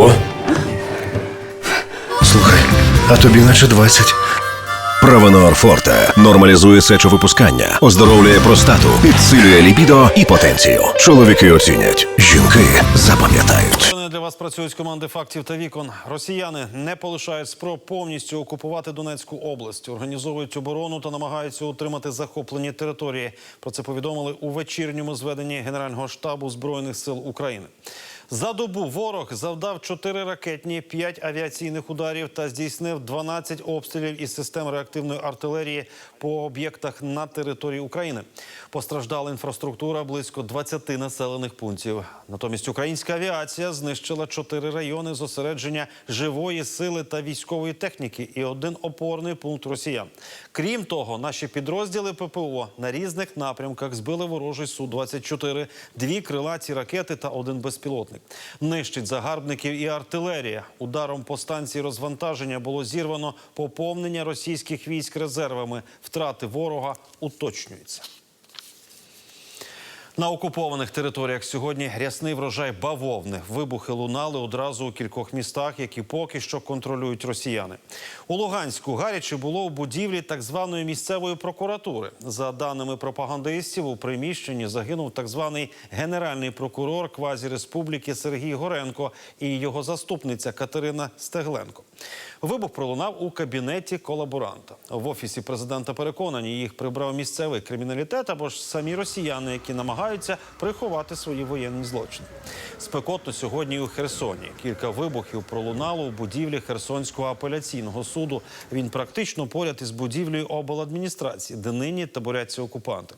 Ого. Слухай, а тобі наче 20. Правонор Форте нормалізує сечовипускання, оздоровлює простату, підсилює ліпідо і потенцію. Чоловіки оцінять, жінки запам'ятають. Вони для вас працюють команди фактів та вікон. Росіяни не полишають спроб повністю окупувати Донецьку область, організовують оборону та намагаються утримати захоплені території. Про це повідомили у вечірньому зведенні Генерального штабу збройних сил України. За добу ворог завдав 4 ракетні, 5 авіаційних ударів та здійснив 12 обстрілів із систем реактивної артилерії по об'єктах на території України. Постраждала інфраструктура близько 20 населених пунктів. Натомість українська авіація знищила 4 райони зосередження живої сили та військової техніки і один опорний пункт росіян. Крім того, наші підрозділи ППО на різних напрямках збили ворожий су 24 дві крилаті ракети та один безпілотник. Нищить загарбників і артилерія. Ударом по станції розвантаження було зірвано поповнення російських військ резервами. Втрати ворога уточнюються. На окупованих територіях сьогодні рясний врожай бавовни. Вибухи лунали одразу у кількох містах, які поки що контролюють росіяни. У Луганську гаряче було у будівлі так званої місцевої прокуратури. За даними пропагандистів, у приміщенні загинув так званий генеральний прокурор квазіреспубліки Сергій Горенко і його заступниця Катерина Стегленко. Вибух пролунав у кабінеті колаборанта. В офісі президента переконані, їх прибрав місцевий криміналітет або ж самі росіяни, які намагаються приховати свої воєнні злочини. Спекотно сьогодні у Херсоні. Кілька вибухів пролунало у будівлі Херсонського апеляційного суду. Він практично поряд із будівлею обладміністрації, де нині таборяться окупанти.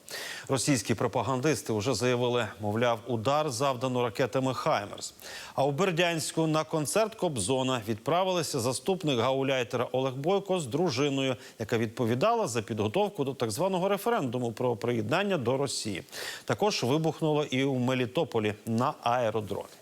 Російські пропагандисти вже заявили, мовляв, удар завдано ракетами Хаймерс. А у Бердянську на концерт Кобзона відправилися заступник гауляйтера Олег Бойко з дружиною, яка відповідала за підготовку до так званого референдуму про приєднання до Росії. Також вибухнуло і у Мелітополі на аеродромі.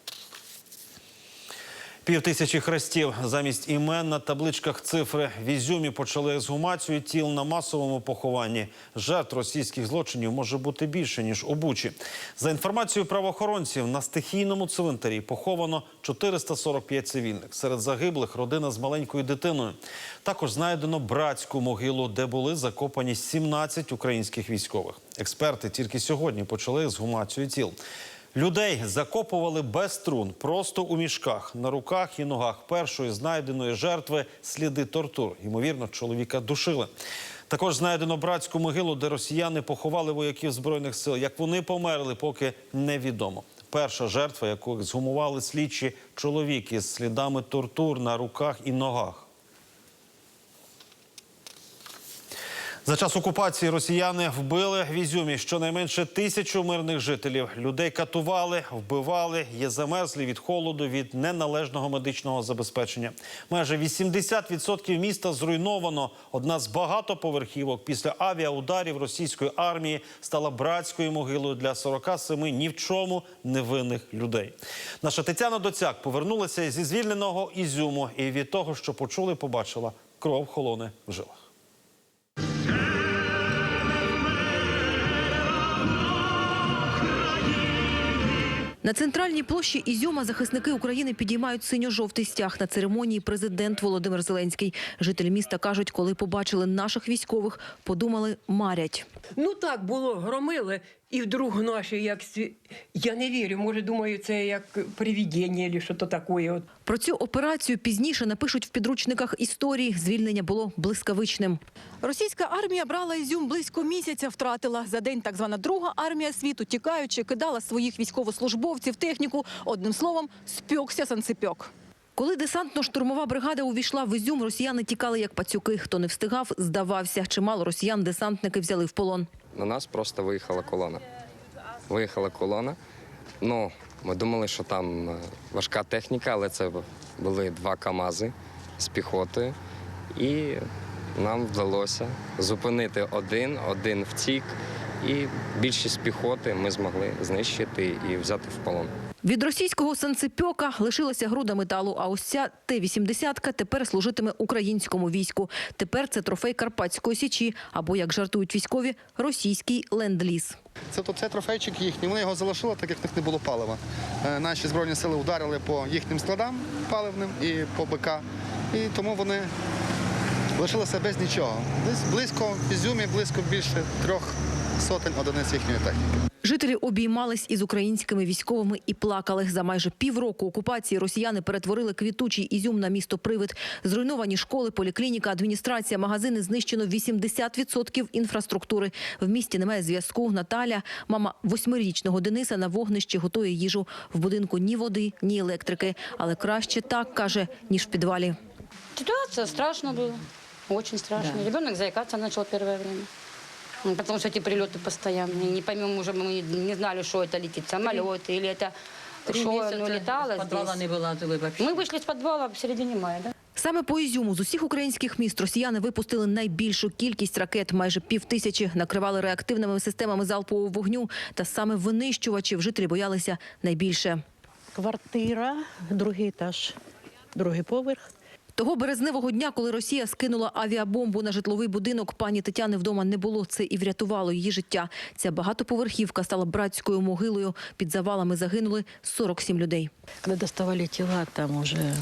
Півтисячі хрестів замість імен на табличках цифри в Ізюмі почали ексгумацію тіл на масовому похованні. Жертв російських злочинів може бути більше ніж у Бучі. За інформацією правоохоронців, на стихійному цвинтарі поховано 445 цивільних. Серед загиблих родина з маленькою дитиною. Також знайдено братську могилу, де були закопані 17 українських військових. Експерти тільки сьогодні почали ексгумацію тіл. Людей закопували без струн, просто у мішках, на руках і ногах першої знайденої жертви сліди тортур. Ймовірно, чоловіка душили. Також знайдено братську могилу, де росіяни поховали вояків збройних сил. Як вони померли, поки невідомо. Перша жертва, яку ексгумували слідчі чоловік із слідами тортур на руках і ногах. За час окупації росіяни вбили в Ізюмі щонайменше тисячу мирних жителів. Людей катували, вбивали, є замерзлі від холоду, від неналежного медичного забезпечення. Майже 80% міста зруйновано. Одна з багатоповерхівок після авіаударів російської армії стала братською могилою для 47 ні в чому невинних людей. Наша Тетяна Доцяк повернулася зі звільненого Ізюму і від того, що почули, побачила кров холоне в жилах. На центральній площі Ізюма захисники України підіймають синьо-жовтий стяг на церемонії. Президент Володимир Зеленський. Жителі міста кажуть, коли побачили наших військових, подумали марять. Ну так було, громили, і вдруг наші як сві- я не вірю. Може, думаю, це як привідіння або що то таке. От. Про цю операцію пізніше напишуть в підручниках історії. Звільнення було блискавичним. Російська армія брала Ізюм близько місяця, втратила. За день так звана друга армія світу, тікаючи, кидала своїх військовослужбовців, техніку. Одним словом, спекся санцепьок. Коли десантно-штурмова бригада увійшла в Ізюм, росіяни тікали як пацюки. Хто не встигав, здавався. Чимало росіян десантники взяли в полон. На нас просто виїхала колона. Виїхала колона. Ну, ми думали, що там е, важка техніка, але це були два КАМАЗи з піхотою. І нам вдалося зупинити один, один втік. І більшість піхоти ми змогли знищити і взяти в полон. Від російського санцепьока лишилася груда металу, а ось ця Т-80 тепер служитиме українському війську. Тепер це трофей Карпатської січі, або, як жартують військові, російський ленд-ліз. Це це трофейчик їхній. Вони його залишили, так як в них не було палива. Е, Наші збройні сили вдарили по їхнім складам паливним і по БК. І тому вони лишилися без нічого. Десь близько в Ізюмі, близько більше трьох сотень одиниць їхньої техніки. Жителі обіймались із українськими військовими і плакали. За майже півроку окупації росіяни перетворили квітучий Ізюм на місто Привид. Зруйновані школи, поліклініка, адміністрація, магазини знищено 80% інфраструктури. В місті немає зв'язку. Наталя, мама восьмирічного Дениса, на вогнищі готує їжу. В будинку ні води, ні електрики. Але краще так, каже, ніж в підвалі. Ситуация страшно было. Очень страшно. Ребенок заикаться начал первое время Ну, Потому что эти прилеты постоянные. Не поймем уже, мы не знали, что это летит, самолет или это что оно летало подвала здесь. не вилазили вообще. Мы вышли с подвала в середине мая, да? Саме по Ізюму з усіх українських міст росіяни випустили найбільшу кількість ракет, майже пів тисячі, накривали реактивними системами залпового вогню. Та саме винищувачів жителі боялися найбільше. Квартира, другий етаж, другий поверх. Того березневого дня, коли Росія скинула авіабомбу на житловий будинок, пані Тетяни вдома не було. Це і врятувало її життя. Ця багатоповерхівка стала братською могилою. Під завалами загинули 47 людей. Когда доставали тела, там уже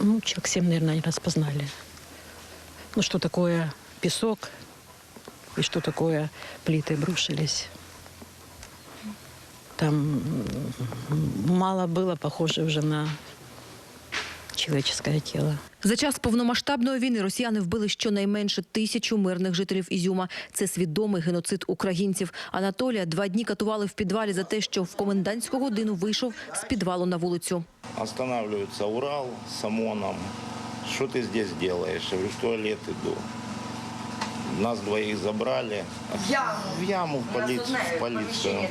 ну, человек семь, наверное, они распознали. Ну, что такое песок и что такое плиты брушились. Там мало было похоже уже на человеческое тело. За час повномасштабної війни росіяни вбили щонайменше тисячу мирних жителів Ізюма. Це свідомий геноцид українців. Анатолія два дні катували в підвалі за те, що в комендантську годину вийшов з підвалу на вулицю. Останавливается Урал с ОМОНом. Что ты здесь делаешь? Я говорю, в туалет иду. Нас двоих забрали. В яму? В яму, в, полицию, в полицию.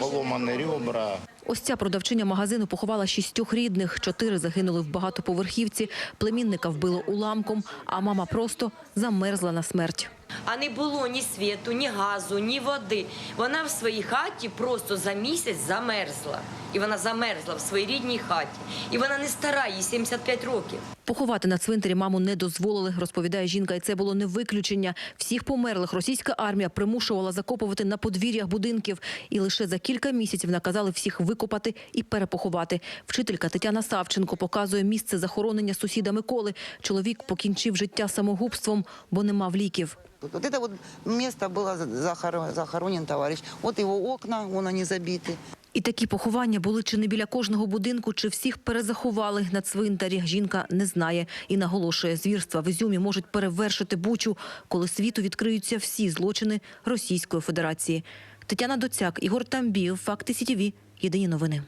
Поломаны ребра. Ось ця продавчиня магазину поховала шістьох рідних. Чотири загинули в багатоповерхівці. Племінника вбило уламком, а мама просто замерзла на смерть. А не було ні світу, ні газу, ні води. Вона в своїй хаті просто за місяць замерзла. І вона замерзла в своїй рідній хаті. І вона не стара, їй 75 років. Поховати на цвинтарі маму не дозволили, розповідає жінка, і це було не виключення. Всіх померлих російська армія примушувала закопувати на подвір'ях будинків. І лише за кілька місяців наказали всіх викопати і перепоховати. Вчителька Тетяна Савченко показує місце захоронення сусіда Миколи. Чоловік покінчив життя самогубством, бо не мав ліків. Вот это вот место было захор- захоронен товарищ. Вот его окна, вон они забиты. І такі поховання були чи не біля кожного будинку, чи всіх перезаховали на цвинтарі. Жінка не знає і наголошує, звірства в Ізюмі можуть перевершити бучу, коли світу відкриються всі злочини Російської Федерації. Тетяна Доцяк, Ігор Тамбіїв, Факти СІТІВІ. Єдині новини.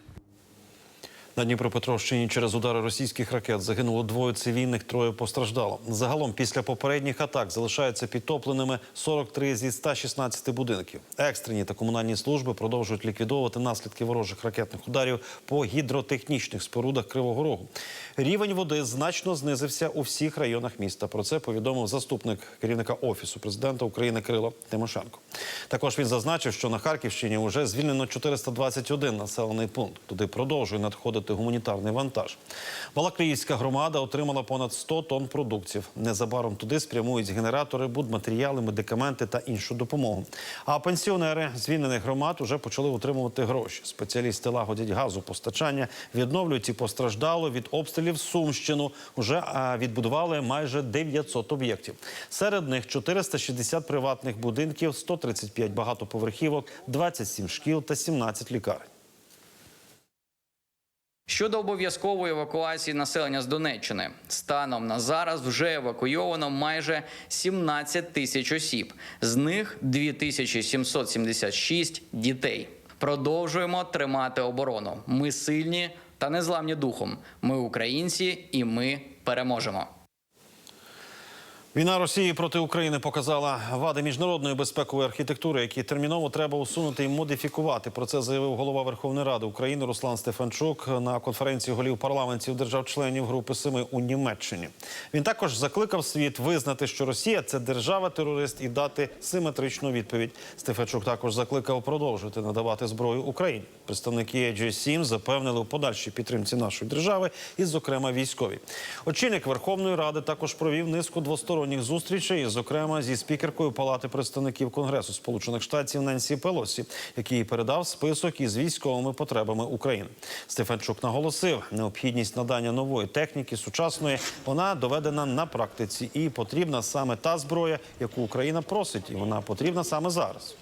На Дніпропетровщині через удари російських ракет загинуло двоє цивільних, троє постраждало. Загалом після попередніх атак залишаються підтопленими 43 зі 116 будинків. Екстрені та комунальні служби продовжують ліквідовувати наслідки ворожих ракетних ударів по гідротехнічних спорудах Кривого Рогу. Рівень води значно знизився у всіх районах міста. Про це повідомив заступник керівника офісу президента України Кирило Тимошенко. Також він зазначив, що на Харківщині вже звільнено 421 населений пункт. Туди продовжує надходити гуманітарний вантаж. Балакліївська громада отримала понад 100 тонн продуктів. Незабаром туди спрямують генератори, будматеріали, медикаменти та іншу допомогу. А пенсіонери звільнених громад вже почали отримувати гроші. Спеціалісти лагодять газопостачання, відновлюють і постраждало від обстрілів Сумщину. Уже відбудували майже 900 об'єктів. Серед них 460 приватних будинків, 135 багатоповерхівок, 27 шкіл та 17 лікарень. Щодо обов'язкової евакуації населення з Донеччини, станом на зараз вже евакуйовано майже 17 тисяч осіб, з них 2776 дітей. Продовжуємо тримати оборону. Ми сильні та незламні духом. Ми українці, і ми переможемо. Війна Росії проти України показала вади міжнародної безпекової архітектури, які терміново треба усунути і модифікувати. Про це заявив голова Верховної Ради України Руслан Стефанчук на конференції голів парламентів держав-членів Групи Семи у Німеччині. Він також закликав світ визнати, що Росія це держава-терорист і дати симетричну відповідь. Стефанчук також закликав продовжувати надавати зброю Україні. Представники G7 запевнили у подальшій підтримці нашої держави, і, зокрема, військові. Очільник Верховної Ради також провів низку двосторонніх зустрічей, зокрема зі спікеркою Палати представників Конгресу Сполучених Штатів Ненсі Пелосі, який передав список із військовими потребами України. Стефанчук наголосив, необхідність надання нової техніки сучасної вона доведена на практиці, і потрібна саме та зброя, яку Україна просить, і вона потрібна саме зараз.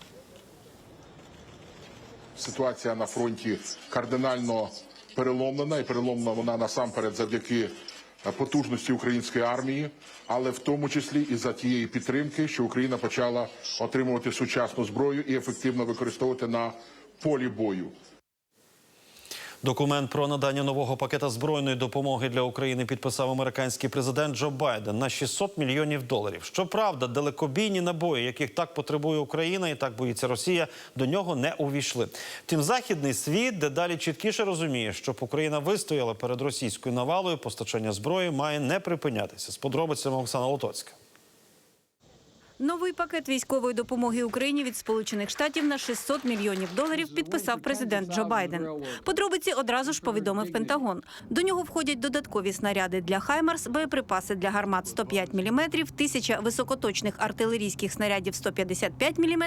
Ситуація на фронті кардинально переломлена, і переломлена вона насамперед завдяки потужності української армії, але в тому числі і за тієї підтримки, що Україна почала отримувати сучасну зброю і ефективно використовувати на полі бою. Документ про надання нового пакета збройної допомоги для України підписав американський президент Джо Байден на 600 мільйонів доларів. Щоправда, далекобійні набої, яких так потребує Україна і так боїться Росія, до нього не увійшли. Втім, західний світ дедалі чіткіше розуміє, щоб Україна вистояла перед російською навалою, постачання зброї має не припинятися. З подробицями Оксана Лотоцька. Новий пакет військової допомоги Україні від Сполучених Штатів на 600 мільйонів доларів підписав президент Джо Байден. Подробиці одразу ж повідомив Пентагон. До нього входять додаткові снаряди для «Хаймарс», боєприпаси для гармат 105 мм, тисяча високоточних артилерійських снарядів 155 мм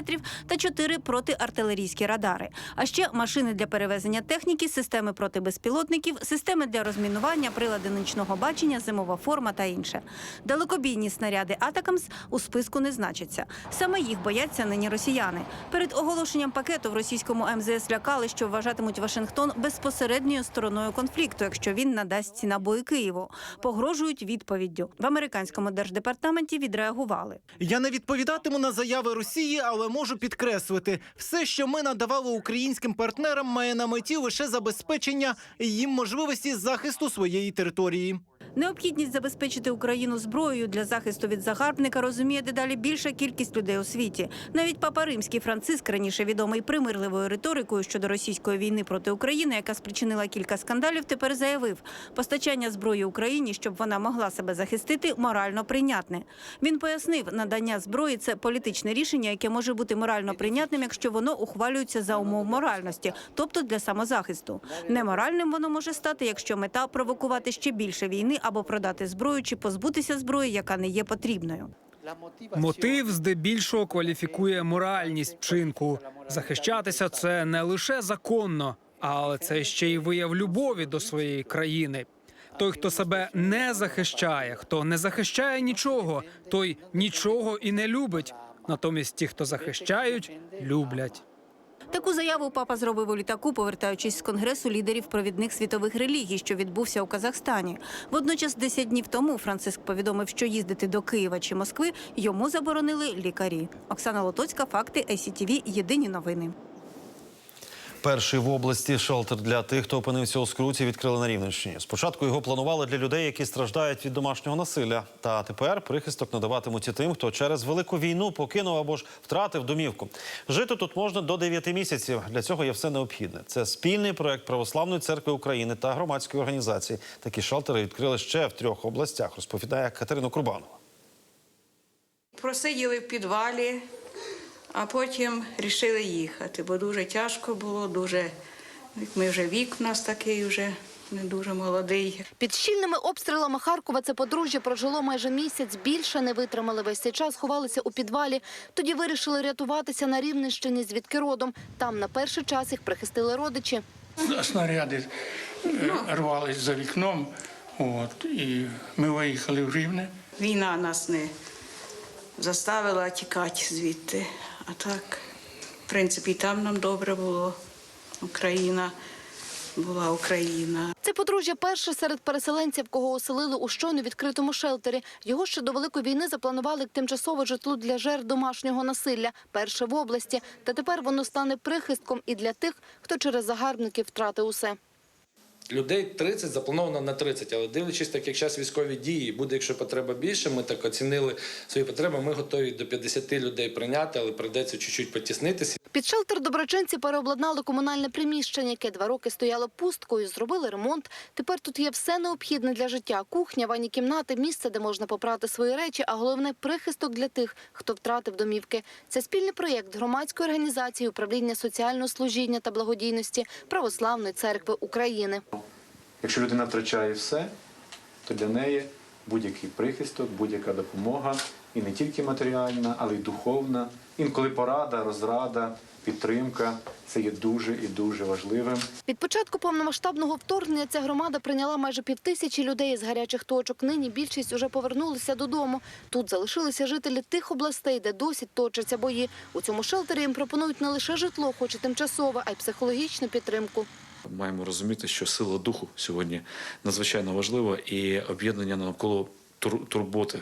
та чотири протиартилерійські радари. А ще машини для перевезення техніки, системи протибезпілотників, системи для розмінування, прилади нічного бачення, зимова форма та інше. Далекобійні снаряди «Атакамс» у списку не значаться. Саме їх бояться нині росіяни. Перед оголошенням пакету в російському МЗС лякали, що вважатимуть Вашингтон безпосередньою стороною конфлікту, якщо він надасть ці набої Києву. Погрожують відповіддю. В американському держдепартаменті відреагували. Я не відповідатиму на заяви Росії, але можу підкреслити, все, що ми надавали українським партнерам, має на меті лише забезпечення їм можливості захисту своєї території. Необхідність забезпечити Україну зброєю для захисту від загарбника розуміє дедалі більша кількість людей у світі. Навіть папа римський Франциск, раніше відомий примирливою риторикою щодо російської війни проти України, яка спричинила кілька скандалів, тепер заявив, постачання зброї Україні, щоб вона могла себе захистити, морально прийнятне. Він пояснив, надання зброї це політичне рішення, яке може бути морально прийнятним, якщо воно ухвалюється за умов моральності, тобто для самозахисту. Неморальним воно може стати, якщо мета провокувати ще більше війни або продати зброю чи позбутися зброї, яка не є потрібною. Мотив здебільшого кваліфікує моральність вчинку. Захищатися це не лише законно, але це ще й вияв любові до своєї країни. Той, хто себе не захищає, хто не захищає нічого, той нічого і не любить. Натомість ті, хто захищають, люблять. Таку заяву папа зробив у літаку, повертаючись з конгресу лідерів провідних світових релігій, що відбувся у Казахстані. Водночас, 10 днів тому Франциск повідомив, що їздити до Києва чи Москви йому заборонили лікарі. Оксана Лотоцька, факти ЕСІТІВІ, Єдині новини. Перший в області шелтер для тих, хто опинився у скруті, відкрили на Рівненщині. Спочатку його планували для людей, які страждають від домашнього насилля. Та тепер прихисток надаватимуть і тим, хто через велику війну покинув або ж втратив домівку. Жити тут можна до 9 місяців. Для цього є все необхідне. Це спільний проект Православної церкви України та громадської організації. Такі шелтери відкрили ще в трьох областях. Розповідає Катерина Курбанова. Просиділи в підвалі, а потім вирішили їхати, бо дуже тяжко було, дуже ми вже вік у нас такий вже не дуже молодий. Під щільними обстрілами Харкова це подружжя прожило майже місяць. Більше не витримали весь цей час, ховалися у підвалі. Тоді вирішили рятуватися на Рівненщині, звідки родом. Там на перший час їх прихистили родичі. Снаряди е, рвались за вікном, от, і ми виїхали в Рівне. Війна нас не заставила тікати звідти. А так, в принципі, там нам добре було. Україна була Україна. Це подружжя перше серед переселенців, кого оселили у щойно відкритому шелтері. Його ще до Великої війни запланували тимчасове житло для жертв домашнього насилля, перше в області. Та тепер воно стане прихистком і для тих, хто через загарбників втратив усе. Людей 30 заплановано на 30, але дивлячись, так як час військові дії, буде, якщо потреба більше, ми так оцінили свої потреби. Ми готові до 50 людей прийняти, але прийдеться чуть-чуть потіснитися. Під шелтер доброчинці переобладнали комунальне приміщення, яке два роки стояло пусткою, зробили ремонт. Тепер тут є все необхідне для життя: кухня, ванні кімнати, місце, де можна попрати свої речі, а головне прихисток для тих, хто втратив домівки. Це спільний проєкт громадської організації управління соціального служіння та благодійності Православної церкви України. Якщо людина втрачає все, то для неї будь-який прихисток, будь-яка допомога, і не тільки матеріальна, але й духовна. Інколи порада, розрада, підтримка це є дуже і дуже важливим. Від початку повномасштабного вторгнення ця громада прийняла майже півтисячі людей з гарячих точок. Нині більшість уже повернулися додому. Тут залишилися жителі тих областей, де досі точаться бої. У цьому шелтері їм пропонують не лише житло, хоч і тимчасове, а й психологічну підтримку. Маємо розуміти, що сила духу сьогодні надзвичайно важлива і об'єднання навколо турботи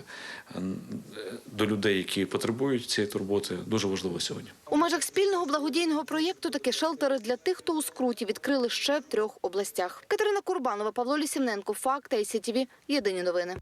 до людей, які потребують цієї турботи, дуже важливо сьогодні. У межах спільного благодійного проєкту такі шелтери для тих, хто у скруті відкрили ще в трьох областях. Катерина Курбанова, Павло Лісівненко, Факт, ICTV, Єдині новини.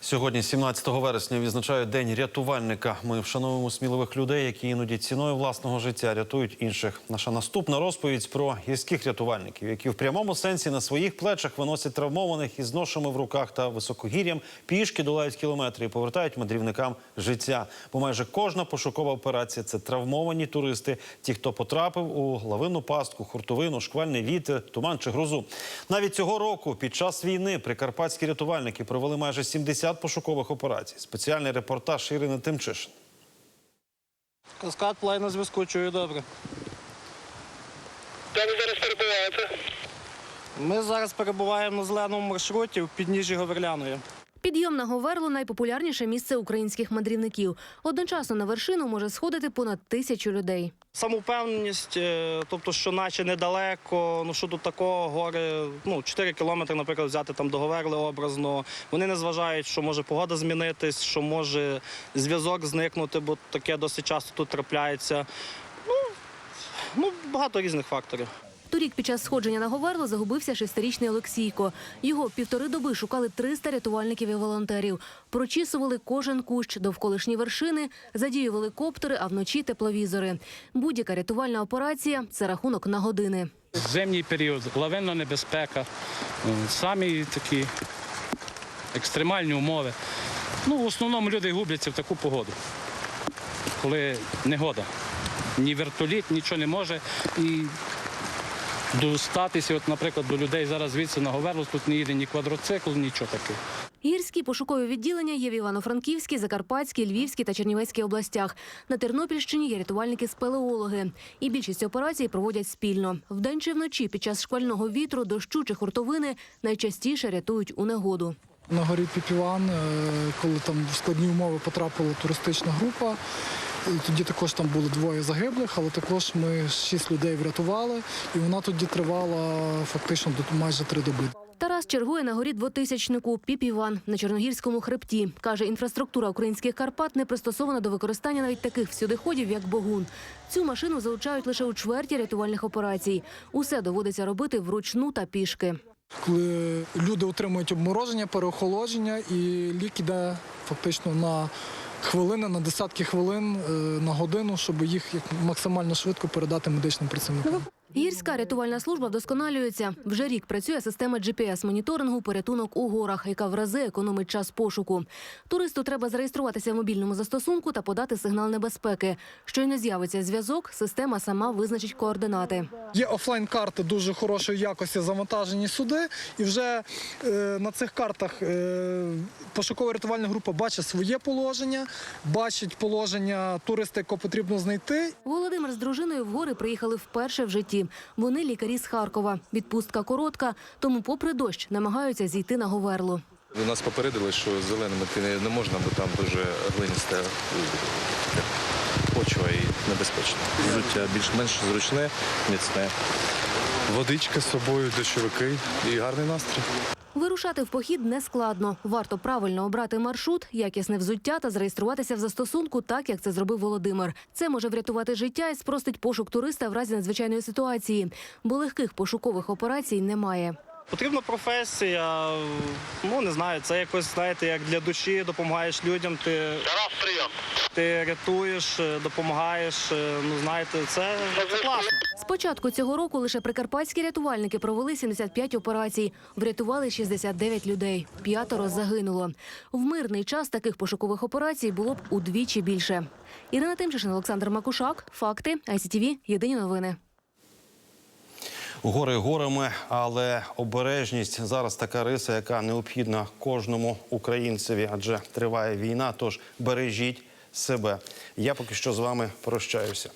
Сьогодні, 17 вересня, відзначають День рятувальника. Ми вшановуємо сміливих людей, які іноді ціною власного життя рятують інших. Наша наступна розповідь про гірських рятувальників, які в прямому сенсі на своїх плечах виносять травмованих із ношами в руках та високогір'ям, пішки долають кілометри і повертають мандрівникам життя. Бо майже кожна пошукова операція це травмовані туристи, ті, хто потрапив у лавинну пастку, хуртовину, шквальний вітер, туман чи грозу. Навіть цього року, під час війни, прикарпатські рятувальники провели майже 70 пошукових операцій. Спеціальний репортаж Ірини Тимчишин. Каскад плай на зв'язку, чую добре. Де ви зараз перебуваєте? Ми зараз перебуваємо на зеленому маршруті в підніжжі Говерляної. Підйом на Говерлу найпопулярніше місце українських мандрівників. Одночасно на вершину може сходити понад тисячу людей. Самовпевненість, е, тобто, що наче недалеко, ну що тут такого, гори, ну 4 кілометри, наприклад, взяти там до Говерли образно. Вони не зважають, що може погода змінитись, що може зв'язок зникнути, бо таке досить часто тут трапляється. Ну, ну багато різних факторів. Торік під час сходження на Говерлу загубився шестирічний Олексійко. Його півтори доби шукали 300 рятувальників і волонтерів. Прочісували кожен кущ, довколишні вершини, задіювали коптери, а вночі тепловізори. Будь-яка рятувальна операція це рахунок на години. Зимній період, лавинна небезпека, е, самі такі екстремальні умови. Ну, в основному люди губляться в таку погоду, коли негода. Ні вертоліт, нічого не може. І достатися, от, наприклад, до людей зараз звідси на Говерлу, тут не їде ні квадроцикл, нічого таке. Гірські пошукові відділення є в Івано-Франківській, Закарпатській, Львівській та Чернівецькій областях. На Тернопільщині є рятувальники-спелеологи. І більшість операцій проводять спільно. Вдень чи вночі під час шквального вітру, дощу чи хуртовини найчастіше рятують у негоду. На горі Піпіван, е, коли там в складні умови потрапила туристична група. І Тоді також там було двоє загиблих, але також ми шість людей врятували, і вона тоді тривала фактично до майже три доби. Тарас чергує на горі двотисячнику Піп-Іван на Чорногірському хребті. Каже, інфраструктура українських Карпат не пристосована до використання навіть таких всюдиходів, як Богун. Цю машину залучають лише у чверті рятувальних операцій. Усе доводиться робити вручну та пішки. Коли люди отримують обмороження, переохолодження, і лік іде фактично на хвилини, на десятки хвилин, е, на годину, щоб їх максимально швидко передати медичним працівникам. Гірська рятувальна служба вдосконалюється. Вже рік працює система GPS-моніторингу порятунок у горах, яка в рази економить час пошуку. Туристу треба зареєструватися в мобільному застосунку та подати сигнал небезпеки. Щойно з'явиться зв'язок, система сама визначить координати. Є офлайн-карти дуже хорошої якості, завантажені сюди, і вже е, на цих картах е, пошукова рятувальна група бачить своє положення, бачить положення туриста, якого потрібно знайти, Володимир з дружиною в гори приїхали вперше в житті. Вони лікарі з Харкова. Відпустка коротка, тому, попри дощ, намагаються зійти на Говерлу. Нас попередили, що зеленими ти не- можна, бо там дуже глиніста е, почва і небезпечно. Життя більш-менш зручне, міцне. Водичка з собою, дощовики і гарний настрій. Вирушати в похід не складно. Варто правильно обрати маршрут, якісне взуття та зареєструватися в застосунку, так як це зробив Володимир. Це може врятувати життя і спростить пошук туриста в разі надзвичайної ситуації, бо легких пошукових операцій немає. Потрібна професія, ну не знаю, це якось, знаєте, як для душі допомагаєш людям. Ти, ти рятуєш, е, допомагаєш. е, Ну знаєте, це, це класно. З початку цього року лише прикарпатські рятувальники провели 75 операцій, врятували 69 людей. П'ятеро загинуло. В мирний час таких пошукових операцій було б удвічі більше. Ірина Тимчишин, Олександр Макушак. Факти. ICTV. Єдині новини. Гори горами, але обережність зараз така риса, яка необхідна кожному українцеві, адже триває війна. Тож бережіть себе. Я поки що з вами прощаюся.